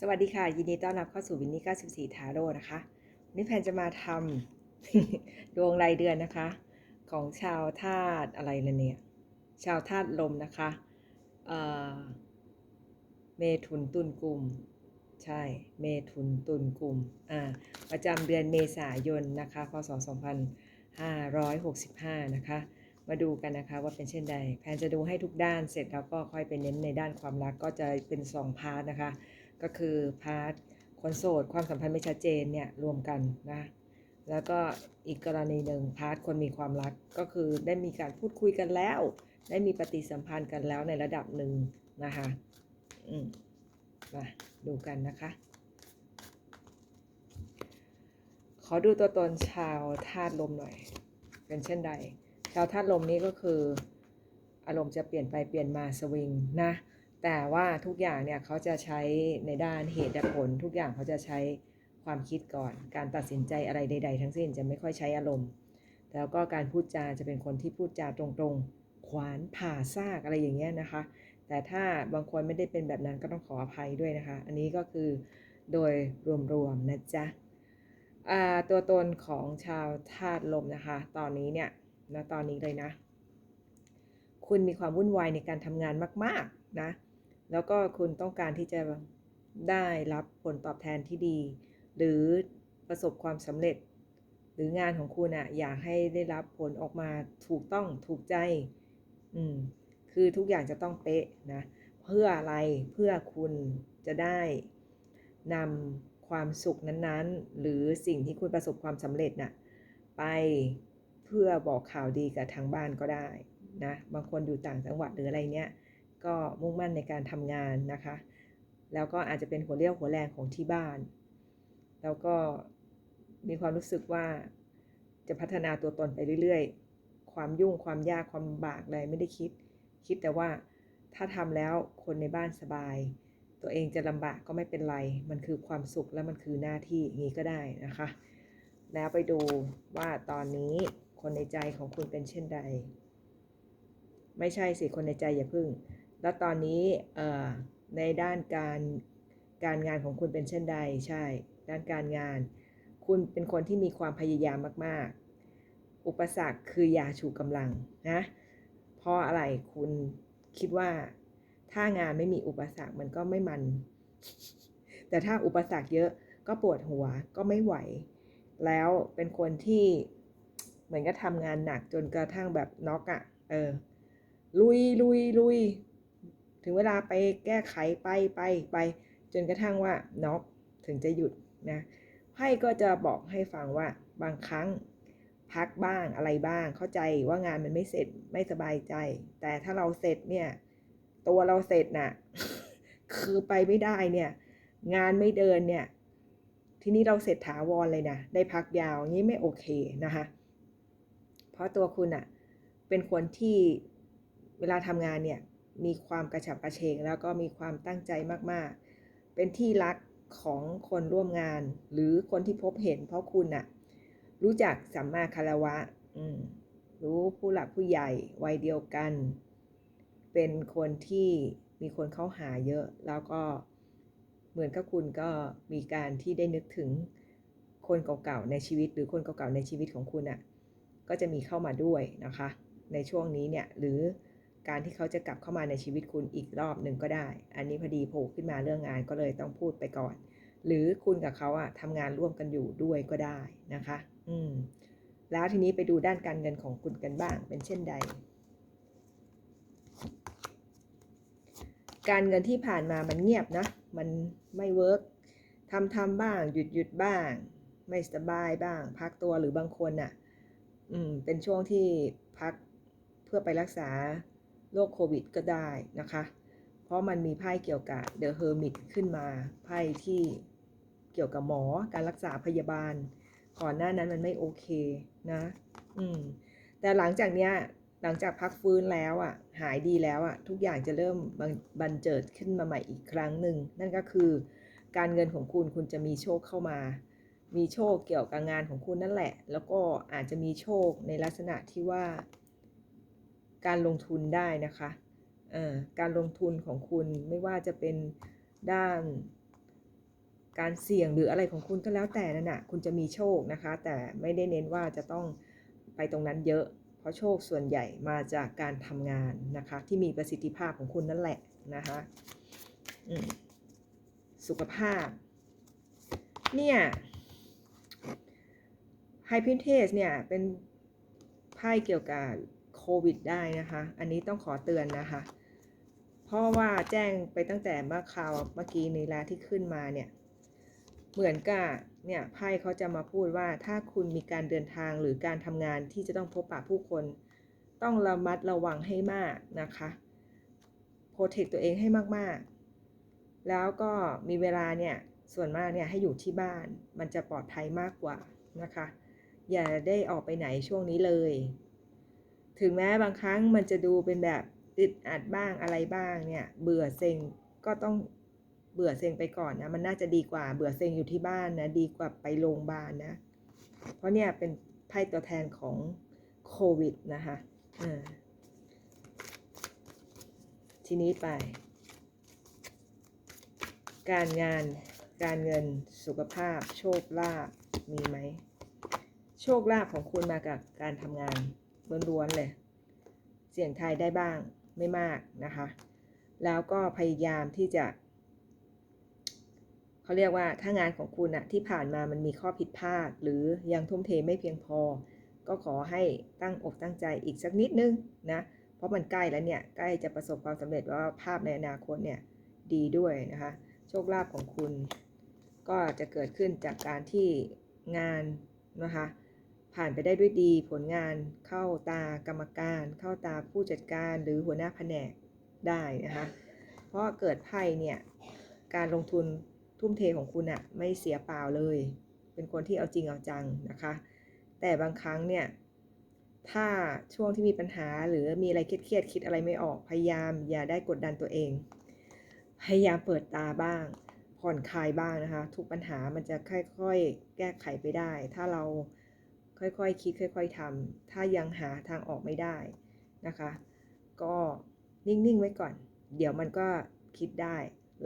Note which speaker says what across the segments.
Speaker 1: สวัสดีค่ะ ยินดีต้อนรับเข้าสู่วินนี่94ทาโร่นะคะวันนี่แพนจะมาทำดวงรายเดือนนะคะ ของชาวธาตุอะไรนะเนี่ย ชาวธาตุลมนะคะเเมถุนตุลกุม ใช่ เมถุนตุลกุมอ่าประจำเดือนเมษายนนะคะ พศ 2565 นะคะ มาดูกันนะคะว่าเป็นเช่นใด แพนจะดูให้ทุกด้านเสร็จแล้วก็ค่อยไปเน้นในด้านความรักก็จะเป็น2พาร์ทนะคะ ก็คือพาร์ทคนโสดความสัมพันธ์ไม่ชัดเจนเนี่ยรวมกันนะแล้วก็อีกกรณีหนึ่งพาร์ทคนมีความรักก็คือได้มีการพูดคุยกันแล้ว ได้มีปฏิสัมพันธ์กันแล้วในระดับหนึ่งนะคะอืมมาดูกันนะคะ ขอดูตัวตนชาวธาตุลมหน่อย เป็นเช่นใด ชาวธาตุลมนี้ก็คือ อารมณ์จะเปลี่ยนไปเปลี่ยนมาสวิงนะ แต่ว่าทุกอย่างเนี่ยเขาจะใช้ในด้านเหตุและผล ทุกอย่างเขาจะใช้ความคิดก่อน การตัดสินใจอะไรใด ๆ ทั้งสิ้นจะไม่ค่อยใช้อารมณ์ แล้วก็การพูดจาจะเป็นคนที่พูดจาตรงๆ ขวานผ่าซากอะไรอย่างเงี้ยนะคะ แต่ถ้าบางคนไม่ได้เป็นแบบนั้นก็ต้องขออภัยด้วยนะคะ อันนี้ก็คือโดยรวมๆนะจ๊ะตัวตนของชาวธาตุลมนะคะ ตอนนี้เนี่ยณตอนนี้เลยนะ คุณมีความวุ่นวายในการทำงานมาก ๆ นะ แล้วก็คุณต้องการที่จะได้รับผลตอบแทนที่ดี หรือประสบความสำเร็จ หรืองานของคุณอะอยากให้ได้รับผลออกมาถูกต้องถูกใจ อืมคือทุกอย่างจะต้องเป๊ะนะ เพื่ออะไรเพื่อคุณจะได้นำความสุขนั้นๆ หรือสิ่งที่คุณประสบความสำเร็จน่ะไปเพื่อบอกข่าวดีกับทางบ้านก็ได้นะบางคนอยู่ต่างจังหวัดหรืออะไรเนี้ย ก็มุ่งมั่นในการทำงานนะคะ แล้วก็อาจจะเป็นหัวเรี่ยวหัวแรงของที่บ้าน แล้วก็มีความรู้สึกว่าจะพัฒนาตัวตนไปเรื่อยๆ ความยุ่งความยากความลำบากอะไรไม่ได้คิด คิดแต่ว่าถ้าทำแล้วคนในบ้านสบาย ตัวเองจะลำบากก็ไม่เป็นไร มันคือความสุขและมันคือหน้าที่อย่างนี้ก็ได้นะคะ แล้วไปดูว่าตอนนี้คนในใจของคุณเป็นเช่นใด ไม่ใช่สิคนในใจอย่าพึ่ง แล้วตอนนี้ในด้านการการงานของคุณเป็นเช่นใดใช่ ด้านการงาน คุณเป็นคนที่มีความพยายามมาก ๆ อุปสรรคคือยาชูกำลังนะเพราะอะไรคุณคิดว่าถ้างานไม่มีอุปสรรคมันก็ไม่มัน แต่ถ้าอุปสรรคเยอะก็ปวดหัวก็ไม่ไหว แล้วเป็นคนที่เหมือนกับทำงานหนักจนกระทั่งแบบน็อกอะ่ะเออลุยลุยลุย ถึงเวลาไปแก้ไขไปไปไป จนกระทั่งว่าน็อกถึงจะหยุดนะไพ่ก็จะบอกให้ฟังว่าบางครั้งพักบ้างอะไรบ้าง เข้าใจว่างานมันไม่เสร็จไม่สบายใจ แต่ถ้าเราเสร็จเนี่ย ตัวเราเสร็จน่ะคือไปไม่ได้เนี่ย งานไม่เดินเนี่ย ทีนี้เราเสร็จถาวรเลยนะได้พักยาวงี้ไม่โอเคนะคะ เพราะตัวคุณอะเป็นคนที่เวลาทำงานเนี่ย มีความกระฉับกระเฉงแล้วก็มีความตั้งใจมากๆ เป็นที่รักของคนร่วมงาน หรือคนที่พบเห็นเพราะคุณอะรู้จักสัมมาคารวะรู้ผู้หลักผู้ใหญ่วัยเดียวกัน เป็นคนที่มีคนเข้าหาเยอะ แล้วก็เหมือนกับคุณก็มีการที่ได้นึกถึงคนเก่าๆในชีวิต หรือคนเก่าๆในชีวิตของคุณอะ่ะก็จะมีเข้ามาด้วยนะคะ ในช่วงนี้เนี่ยหรือ การที่เขาจะกลับเข้ามาในชีวิตคุณอีกรอบหนึ่งก็ได้ อันนี้พอดีโผล่ขึ้นมาเรื่องงานก็เลยต้องพูดไปก่อน หรือคุณกับเขาอะทำงานร่วมกันอยู่ด้วยก็ได้นะคะ อืม แล้วทีนี้ไปดูด้านการเงินของคุณกันบ้าง เป็นเช่นใด การเงินที่ผ่านมามันเงียบนะ มันไม่เวิร์กทำทำบ้าง หยุดหยุดบ้าง ไม่สบายบ้าง พักตัวหรือบางคนน่ะ อืม เป็นช่วงที่พักเพื่อไปรักษา โรคโควิดก็ได้นะคะ เพราะมันมีไพ่เกี่ยวกับเดอะเฮอร์มิตขึ้นมาไพ่ที่เกี่ยวกับหมอการรักษาพยาบาล ก่อนหน้านั้นมันไม่โอเคนะ อืม แต่หลังจากเนี้ยหลังจากพักฟื้นแล้วอะ หายดีแล้วอะ ทุกอย่างจะเริ่มบันบันเจิดขึ้นมาใหม่อีกครั้งหนึ่งนั่นก็คือ การเงินของคุณคุณจะมีโชคเข้ามา มีโชคเกี่ยวกับงานของคุณนั่นแหละ แล้วก็อาจจะมีโชคในลักษณะที่ว่า การลงทุนได้นะคะการลงทุนของคุณไม่ว่าจะเป็นด้านการเสี่ยงหรืออะไรของคุณก็แล้วแต่นั่นน่ะคุณจะมีโชคนะคะ แต่ไม่ได้เน้นว่าจะต้องไปตรงนั้นเยอะ เพราะโชคส่วนใหญ่มาจากการทำงานนะคะ ที่มีประสิทธิภาพของคุณนั่นแหละนะคะสุขภาพ เนี่ยไฮพินเทสเนี่ยเป็นไพ่เกี่ยวกับ โควิดได้นะคะ อันนี้ต้องขอเตือนนะคะ เพราะว่าแจ้งไปตั้งแต่เมื่อคราวเมื่อกี้นี้แล้วที่ขึ้นมาเนี่ย เหมือนกับเนี่ยไพ่เขาจะมาพูดว่าถ้าคุณมีการเดินทางหรือการทำงานที่จะต้องพบปะผู้คน ต้องระมัดระวังให้มากนะคะโปรเทคตัวเองให้มากๆ แล้วก็มีเวลาเนี่ยส่วนมากเนี่ยให้อยู่ที่บ้านมันจะปลอดภัยมากกว่านะคะ อย่าได้ออกไปไหนช่วงนี้เลย ถึงแม้บางครั้งมันจะดูเป็นแบบอึดอัดบ้างอะไรบ้างเนี่ย เบื่อเซ็งก็ต้องเบื่อเซ็งไปก่อนนะ มันน่าจะดีกว่าเบื่อเซ็งอยู่ที่บ้านนะ ดีกว่าไปโรงพยาบาลนะ เพราะเนี่ยเป็นไพ่ตัวแทนของโควิดนะคะทีนี้ไป การงานการเงินสุขภาพ โชคลาภมีไหม โชคลาภของคุณมากับการทำงาน ล้วนๆเลย เสี่ยงทายได้บ้างไม่มากนะคะ แล้วก็พยายามที่จะเขาเรียกว่าถ้างานของคุณอะที่ผ่านมามันมีข้อผิดพลาด หรือยังทุ่มเทไม่เพียงพอ ก็ขอให้ตั้งอกตั้งใจอีกสักนิดนึงนะ เพราะมันใกล้แล้วเนี่ย ใกล้จะประสบความสำเร็จว่าภาพในอนาคตเนี่ยดีด้วยนะคะ โชคลาภของคุณ ก็จะเกิดขึ้นจากการที่งานนะคะ ผ่านไปได้ด้วยดีผลงานเข้าตากรรมการ เข้าตาผู้จัดการหรือหัวหน้าแผนกได้นะคะ เพราะเกิดไพ่เนี่ยการลงทุนทุ่มเทของคุณอะไม่เสียเปล่าเลย เป็นคนที่เอาจริงเอาจังนะคะ แต่บางครั้งเนี่ยถ้าช่วงที่มีปัญหาหรือมีอะไรเครียดๆคิดอะไรไม่ออกพยายามอย่าได้กดดันตัวเอง พยายามเปิดตาบ้าง ผ่อนคลายบ้างนะคะ ทุกปัญหามันจะค่อยๆ แก้ไขไปได้ ถ้าเรา ค่อยๆคิดค่อย ๆทำถ้ายังหาทางออกไม่ได้นะคะ ก็นิ่งๆไว้ก่อน เดี๋ยวมันก็คิดได้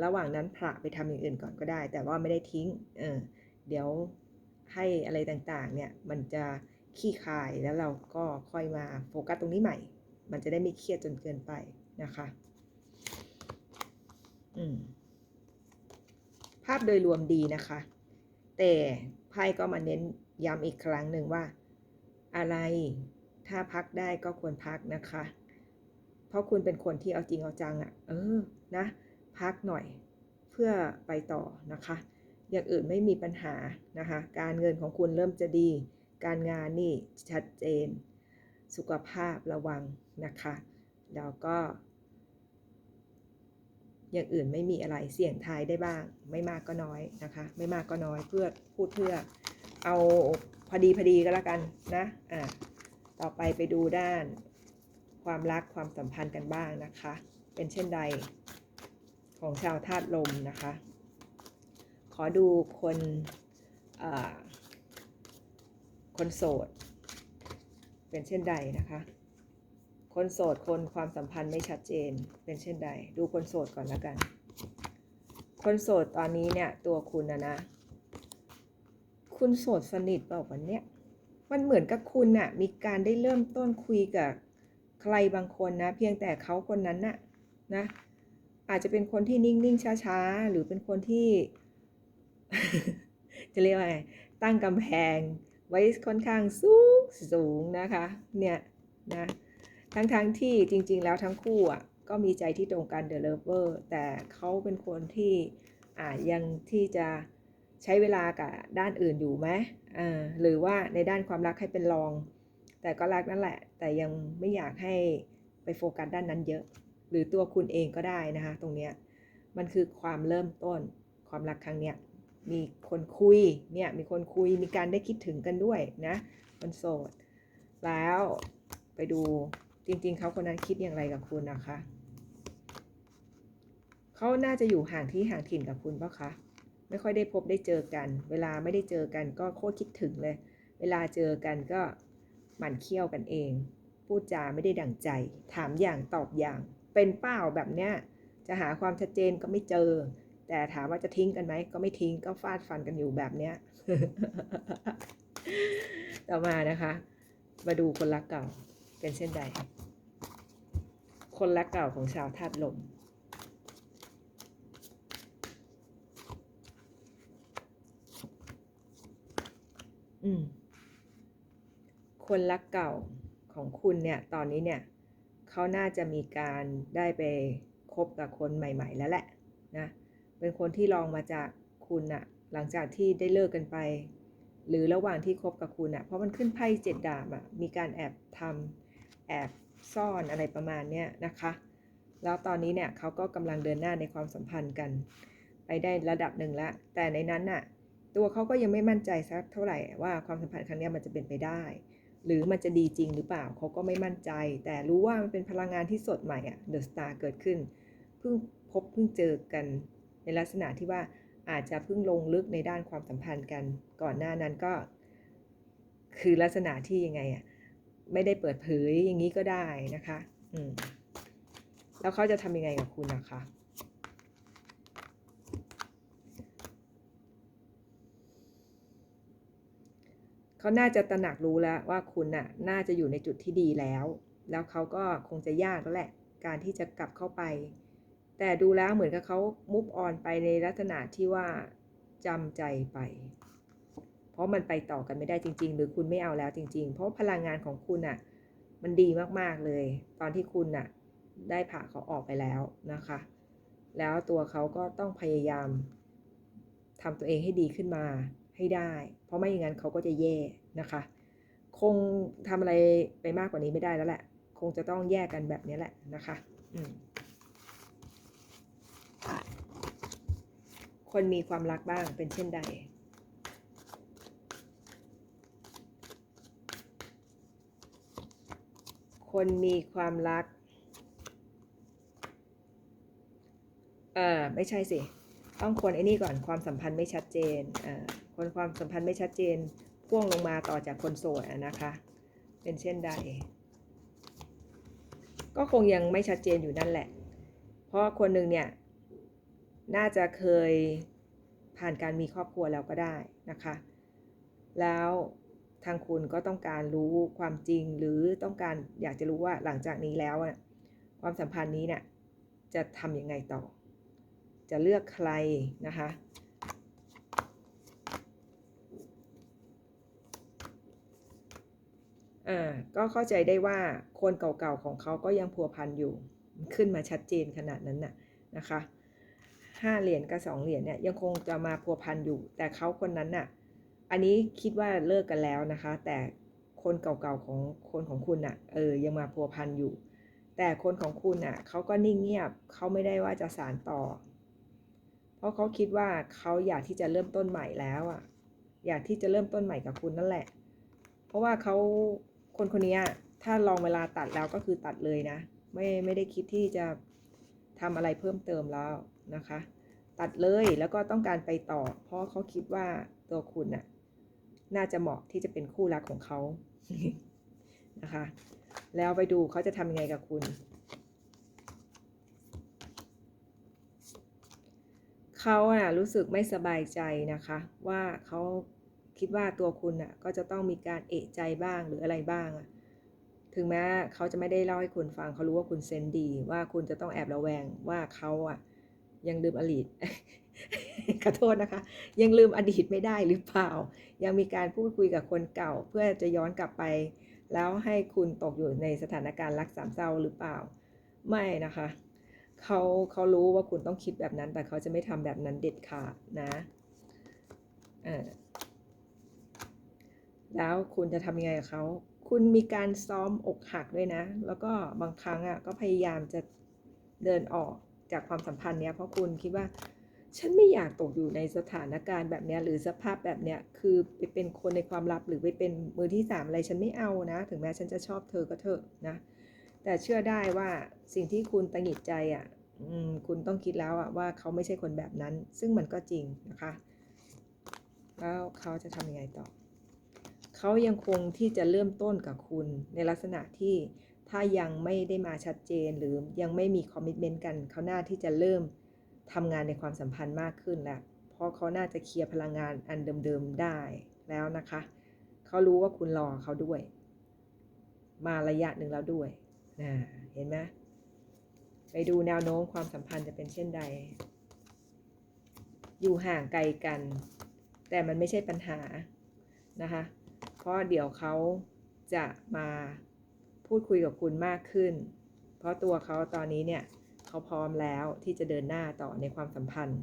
Speaker 1: ระหว่างนั้นผละไปทำอย่างอื่นก่อนก็ได้ แต่ว่าไม่ได้ทิ้งเออเดี๋ยวให้อะไรต่างๆเนี่ยมันจะขี้คายแล้วเราก็ค่อยมาโฟกัสตรงนี้ใหม่ มันจะได้ไม่เครียดจนเกินไปนะคะ อืมภาพโดยรวมดีนะคะ แต่ไพ่ก็มาเน้น ย้ำอีกครั้งหนึ่งว่า อะไรถ้าพักได้ก็ควรพักนะคะ เพราะคุณเป็นคนที่เอาจริงเอาจังอะ่ะ เออนะ พักหน่อยเพื่อไปต่อนะคะ อย่างอื่นไม่มีปัญหานะคะ การเงินของคุณเริ่มจะดี การงานนี่ชัดเจน สุขภาพระวังนะคะ แล้วก็อย่างอื่นไม่มีอะไรเสี่ยงทายได้บ้าง ไม่มากก็น้อยนะคะ ไม่มากก็น้อยเพื่อพูดเพื่อ เอาพอดีพอดีก็แล้วกันนะอ่าต่อไปไปดูด้านความรักความสัมพันธ์กันบ้างนะคะ เป็นเช่นใดของชาวธาตุลมนะคะ ขอดูคนคนโสด เป็นเช่นใดนะคะ คนโสดคนความสัมพันธ์ไม่ชัดเจนเป็นเช่นใด ดูคนโสดก่อนแล้วกัน คนโสดตอนนี้เนี่ยตัวคุณนะนะ คุณโสดสนิทเปล่าวันเนี้ยมันเหมือนกับคุณน่ะ มีการได้เริ่มต้นคุยกับใครบางคนนะ เพียงแต่เขาคนนั้นน่ะนะ อาจจะเป็นคนที่นิ่งๆช้าๆ หรือเป็นคนที่ จะเรียกว่าไงตั้งกำแพงไว้ค่อนข้างสูงสูงนะคะ เนี่ยนะทั้งๆทที่จริง ๆ แล้วทั้งคู่อะก็มีใจที่ตรงกันเดอะเลเวอร์แต่เขาเป็นคนที่อ่ายังที่จะ ใช้เวลากับด้านอื่นอยู่ไหมอ่าหรือว่าในด้านความรักให้เป็นรอง แต่ก็รักนั่นแหละ แต่ยังไม่อยากให้ไปโฟกัสด้านนั้นเยอะ หรือตัวคุณเองก็ได้นะคะ ตรงเนี้ยมันคือความเริ่มต้นความรักครั้งเนี้ยมีคนคุยเนี่ยมีคนคุยมีการได้คิดถึงกันด้วยนะคนโสด แล้วไปดูจริงๆเขาคนนั้นคิดอย่างไรกับคุณนะคะเขาน่าจะอยู่ห่างที่ห่างถิ่นกับคุณปะคะ ไม่ค่อยได้พบได้เจอกัน เวลาไม่ได้เจอกันก็โคตรคิดถึงเลย เวลาเจอกันก็หมั่นเคี้ยวกันเอง พูดจาไม่ได้ดั่งใจ ถามอย่างตอบอย่าง เป็นเป้าแบบเนี้ยจะหาความชัดเจนก็ไม่เจอ แต่ถามว่าจะทิ้งกันไหมก็ไม่ทิ้งก็ฟาดฟันกันอยู่แบบเนี้ยต่อมานะคะ มาดูคนรักเก่าเป็นเช่นใด คนรักเก่าของชาวธาตุลม อืม คนรักเก่าของคุณเนี่ย ตอนนี้เนี่ยเขาน่าจะมีการได้ไปคบกับคนใหม่ ๆ แล้วแหละนะ เป็นคนที่ลองมาจากคุณอะหลังจากที่ได้เลิกกันไป หรือระหว่างที่คบกับคุณอะเพราะมันขึ้นไพ่เจ็ดดาบอะมีการแอบทำแอบซ่อนอะไรประมาณเนี้ยนะคะ แล้วตอนนี้เนี่ยเขาก็กำลังเดินหน้าในความสัมพันธ์กัน ไปได้ระดับหนึ่งแล้วแต่ในนั้นน่ะ ตัวเขาก็ยังไม่มั่นใจสักเท่าไหร่ว่าความสัมพันธ์ครั้งนี้มันจะเป็นไปได้ หรือมันจะดีจริงหรือเปล่าเขาก็ไม่มั่นใจ แต่รู้ว่ามันเป็นพลังงานที่สดใหม่อะเดอะสตาร์เกิดขึ้นเพิ่งพบเพิ่งเจอกันในลักษณะที่ว่าอาจจะเพิ่งลงลึกในด้านความสัมพันธ์กัน ก่อนหน้านั้นก็ คือลักษณะที่ยังไงอะไม่ได้เปิดเผยอย่างนี้ก็ได้นะคะ อืมแล้วเขาจะทำยังไงกับคุณนะคะ เขาน่าจะตระหนักรู้แล้วว่าคุณน่ะน่าจะอยู่ในจุดที่ดีแล้ว แล้วเขาก็คงจะยากแล้วแหละ การที่จะกลับเข้าไป แต่ดูแล้วเหมือนกับเขามุฟออนไปในลักษณะที่ว่าจำใจไป เพราะมันไปต่อกันไม่ได้จริง ๆ หรือคุณไม่เอาแล้วจริง ๆ เพราะพลังงานของคุณน่ะ มันดีมากๆเลย ตอนที่คุณน่ะ ได้ผ่าเขาออกไปแล้วนะคะ แล้วตัวเขาก็ต้องพยายามทำตัวเองให้ดีขึ้นมา ให้ได้ เพราะไม่อย่างนั้นเขาก็จะแย่นะคะ คงทำอะไรไปมากกว่านี้ไม่ได้แล้วแหละ คงจะต้องแยกกันแบบนี้แหละนะคะอืมคนมีความรักบ้างเป็นเช่นใด คนมีความรัก เออไม่ใช่สิ ต้องคนไอ้นี่ก่อนความสัมพันธ์ไม่ชัดเจน เอ่อ คนความสัมพันธ์ไม่ชัดเจนพ่วงลงมาต่อจากคนโสดนะคะ เป็นเช่นใด ก็คงยังไม่ชัดเจนอยู่นั่นแหละ เพราะคนหนึ่งเนี่ย น่าจะเคยผ่านการมีครอบครัวแล้วก็ได้นะคะ แล้วทางคุณก็ต้องการรู้ความจริงหรือต้องการอยากจะรู้ว่าหลังจากนี้แล้วความสัมพันธ์นี้เนี่ยจะทำยังไงต่อ จะเลือกใครนะคะ อ่าก็เข้าใจได้ว่าคนเก่าๆของเขาก็ยังพัวพันอยู่ขึ้นมาชัดเจนขนาดนั้นน่ะนะคะห้าเหรียญกับสองเหรียญเนี่ยยังคงจะมาพัวพันอยู่ แต่เขาคนนั้นน่ะอันนี้คิดว่าเลิกกันแล้วนะคะ แต่คนเก่าๆของคนของคุณน่ะเออยังมาพัวพันอยู่ แต่คนของคุณน่ะเขาก็นิ่งเงียบเขาไม่ได้ว่าจะสารต่อ เพราะเขาคิดว่าเขาอยากที่จะเริ่มต้นใหม่แล้วอะอยากที่จะเริ่มต้นใหม่กับคุณนั่นแหละ เพราะว่าเขา คนคนนี้ถ้าลองเวลาตัดแล้วก็คือตัดเลยนะ ไม่ไม่ได้คิดที่จะทำอะไรเพิ่มเติมแล้วนะคะ ตัดเลยแล้วก็ต้องการไปต่อ เพราะเขาคิดว่าตัวคุณน่ะน่าจะเหมาะที่จะเป็นคู่รักของเขานะคะ แล้วไปดูเขาจะทำยังไงกับคุณเขาอะรู้สึกไม่สบายใจนะคะ ว่าเขา คิดว่าตัวคุณอะก็จะต้องมีการเอะใจบ้างหรืออะไรบ้างอะถึงแม้เขาจะไม่ได้เล่าให้คุณฟังเขารู้ว่าคุณเซนดี ว่าคุณจะต้องแอบระแวงว่าเขาอะ ยังลืมอดีตขอโทษนะคะ ยังลืมอดีตไม่ได้หรือเปล่า ยังมีการพูดคุยกับคนเก่า เพื่อจะย้อนกลับไป แล้วให้คุณตกอยู่ในสถานการณ์รักสามเศร้าหรือเปล่า ไม่นะคะเขาเขารู้ว่าคุณต้องคิดแบบนั้น แต่เขาจะไม่ทำแบบนั้นเด็ดขาดนะเออ แล้วคุณจะทำยังไงกับเขา คุณมีการซ้อมอกหักด้วยนะ แล้วก็บางครั้งอะก็พยายามจะเดินออกจากความสัมพันธ์เนี้ยเพราะคุณคิดว่า ฉันไม่อยากตกอยู่ในสถานการณ์แบบเนี้ยหรือสภาพแบบเนี้ยคือไปเป็นคนในความลับหรือไปเป็นมือที่สามอะไรฉันไม่เอานะ ถึงแม้ฉันจะชอบเธอก็เถอะนะ แต่เชื่อได้ว่าสิ่งที่คุณตังหิดใจอะอคุณต้องคิดแล้วอะว่าเขาไม่ใช่คนแบบนั้น ซึ่งมันก็จริงนะคะ แล้วเขาจะทำยังไงต่อ เขายังคงที่จะเริ่มต้นกับคุณในลักษณะที่ถ้ายังไม่ได้มาชัดเจนหรือยังไม่มีคอมมิชเมนต์กันเขาหน้าที่จะเริ่มทำงานในความสัมพันธ์มากขึ้นแล้วเพราะเขาน่าจะเคลียร์พลังงานอันเดิมๆได้แล้วนะคะ เขารู้ว่าคุณรอเขาด้วย มาระยะหนึ่งแล้วด้วยนะเห็นไหมไปดูแนวโน้มความสัมพันธ์จะเป็นเช่นใด อยู่ห่างไกลกัน แต่มันไม่ใช่ปัญหานะคะ เพราะเดี๋ยวเขาจะมาพูดคุยกับคุณมากขึ้น เพราะตัวเขาตอนนี้เนี่ยเขาพร้อมแล้วที่จะเดินหน้าต่อในความสัมพันธ์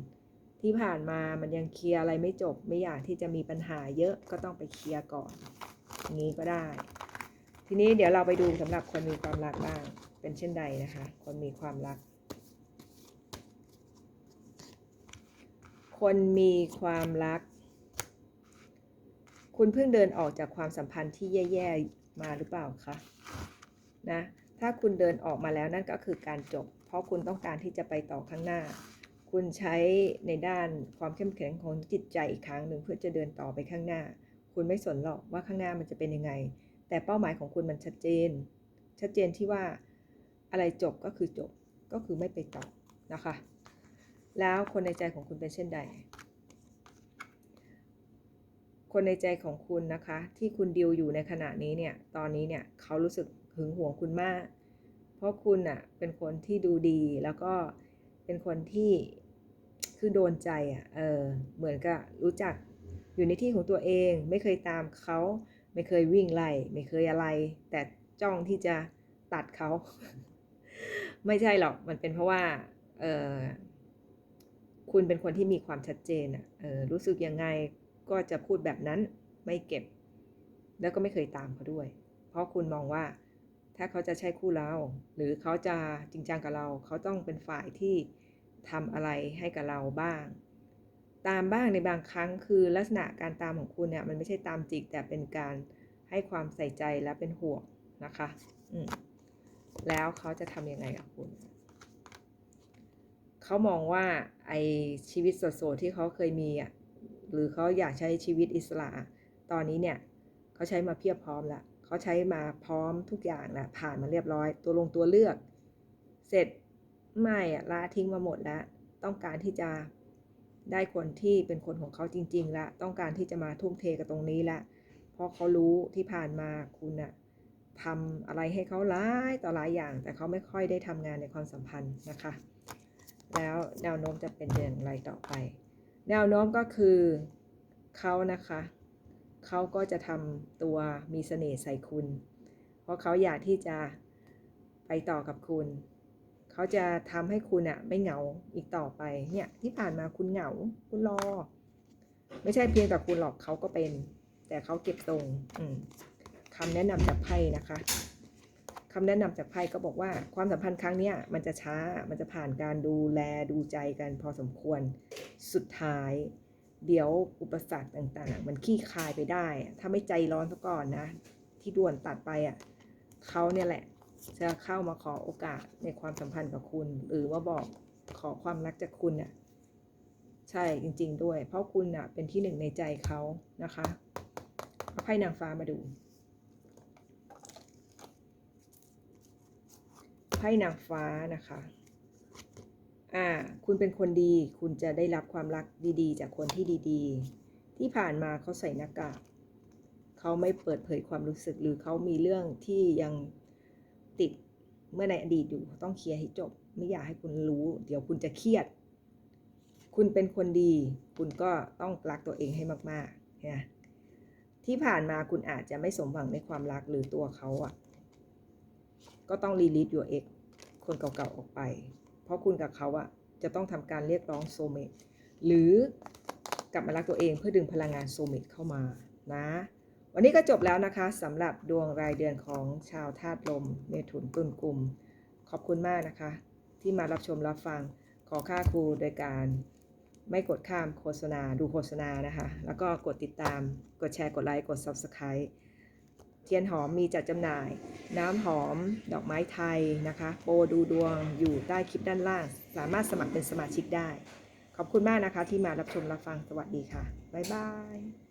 Speaker 1: ที่ผ่านมามันยังเคลียร์อะไรไม่จบ ไม่อยากที่จะมีปัญหาเยอะก็ต้องไปเคลียร์ก่อนอย่างนี้ก็ได้ ทีนี้เดี๋ยวเราไปดูสำหรับคนมีความรักบ้าง เป็นเช่นใดนะคะ คนมีความรัก คนมีความรัก คุณเพิ่งเดินออกจากความสัมพันธ์ที่แย่ๆมาหรือเปล่าคะนะถ้าคุณเดินออกมาแล้วนั่นก็คือการจบ เพราะคุณต้องการที่จะไปต่อข้างหน้า คุณใช้ในด้านความเข้มแข็งของจิตใจอีกครั้งหนึ่งเพื่อจะเดินต่อไปข้างหน้า คุณไม่สนหรอกว่าข้างหน้ามันจะเป็นยังไง แต่เป้าหมายของคุณมันชัดเจน ชัดเจนที่ว่าอะไรจบก็คือจบก็คือไม่ไปต่อนะคะ แล้วคนในใจของคุณเป็นเช่นใด คนในใจของคุณนะคะ ที่คุณดิวอยู่ในขณะนี้เนี่ย ตอนนี้เนี่ยเขารู้สึกหึงหวงคุณมาก เพราะคุณอะเป็นคนที่ดูดีแล้วก็เป็นคนที่คือโดนใจอะเออเหมือนกับรู้จักอยู่ในที่ของตัวเอง ไม่เคยตามเขาไม่เคยวิ่งไล่ไม่เคยอะไร แต่จ้องที่จะตัดเขา ไม่ใช่หรอกมันเป็นเพราะว่าเออคุณเป็นคนที่มีความชัดเจนอะเออรู้สึกยังไง ก็จะพูดแบบนั้นไม่เก็บ แล้วก็ไม่เคยตามเขาด้วย เพราะคุณมองว่า ถ้าเขาจะใช่คู่เรา หรือเขาจะจริงจังกับเรา เขาต้องเป็นฝ่ายที่ทำอะไรให้กับเราบ้าง ตามบ้างในบางครั้งคือลักษณะการตามของคุณเนี่ยมันไม่ใช่ตามจิกแต่เป็นการให้ความใส่ใจและเป็นห่วงนะคะแล้วเขาจะทำยังไงกับคุณ เขามองว่าไอชีวิตโสดๆที่เขาเคยมีอะ หรือเขาอยากใช้ชีวิตอิสระ ตอนนี้เนี่ยเขาใช้มาเพียบพร้อมล้วเขาใช้มาพร้อมทุกอย่างล้วผ่านมาเรียบร้อย ตัวลงตัวเลือก เสร็จไม่อะละทิ้งมาหมดแล้ว ต้องการที่จะได้คนที่เป็นคนของเขาจริงๆละต้องการที่จะมาทุ่มเทกับตรงนี้ละเพราะเขารู้ที่ผ่านมาคุณอะทำอะไรให้เขาหลายต่อหลายอย่าง แต่เขาไม่ค่อยได้ทำงานในความสัมพันธ์นะคะ แล้วแนวโน้มจะเป็นอย่างไรต่อไป แนวโน้มก็คือเขานะคะเขาก็จะทำตัวมีเสน่ห์ใส่คุณ เพราะเขาอยากที่จะไปต่อกับคุณ เขาจะทำให้คุณอะไม่เหงาอีกต่อไป เนี่ยที่ผ่านมาคุณเหงา คุณรอ ไม่ใช่เพียงแต่คุณหรอกเขาก็เป็น แต่เขาเก็บตรงคำแนะนำจากไพ่นะคะ คำแนะนำจากไพ่ก็บอกว่าความสัมพันธ์ครั้งเนี้ยมันจะช้ามันจะผ่านการดูแลดูใจกันพอสมควรสุดท้าย เดี๋ยวอุปสรรคต่างๆ มันขี้คายไปได้ ถ้าไม่ใจร้อนซะก่อนนะ ที่ด่วนตัดไปอะเขาเนี่ยแหละ จะเข้ามาขอโอกาสในความสัมพันธ์กับคุณ หรือว่าบอกขอความรักจากคุณน่ะใช่จริง ๆ ด้วย เพราะคุณน่ะเป็นที่หนึ่งในใจเขานะคะเอาไพ่นางฟ้ามาดูไพ่นางฟ้านะคะ อ่า คุณเป็นคนดี คุณจะได้รับความรักดีๆ จากคนที่ดีๆ ที่ผ่านมาเขาใส่หน้ากากเขาไม่เปิดเผยความรู้สึกหรือเขามีเรื่องที่ยังติดเมื่อในอดีตอยู่ต้องเคลียร์ให้จบ ไม่อยากให้คุณรู้ เดี๋ยวคุณจะเครียด คุณเป็นคนดี คุณก็ต้องรักตัวเองให้มากๆนะที่ผ่านมาคุณอาจจะไม่สมหวังในความรักหรือตัวเขาอะ ก็ต้องรีลีฟ your ex คนเก่าๆออกไป เพราะคุณกับเขาอะจะต้องทำการเรียกร้องโซเมตหรือกลับมารักตัวเองเพื่อดึงพลังงานโซเมตเข้ามานะ วันนี้ก็จบแล้วนะคะสำหรับดวงรายเดือนของชาวธาตุลม เมถุนตุลกลุ่ม ขอบคุณมากนะคะ ที่มารับชมรับฟังขอค่าครูโดยการไม่กดข้ามโฆษณาดูโฆษณานะคะ แล้วก็กดติดตาม กดแชร์ กดไลค์ กด Subscribe เทียนหอมมีจัดจำหน่าย น้ำหอมดอกไม้ไทยนะคะโปรดูดวงอยู่ใต้คลิปด้านล่าง สามารถสมัครเป็นสมาชิกได้ ขอบคุณมากนะคะที่มารับชมรับฟังสวัสดีค่ะ บ๊ายบาย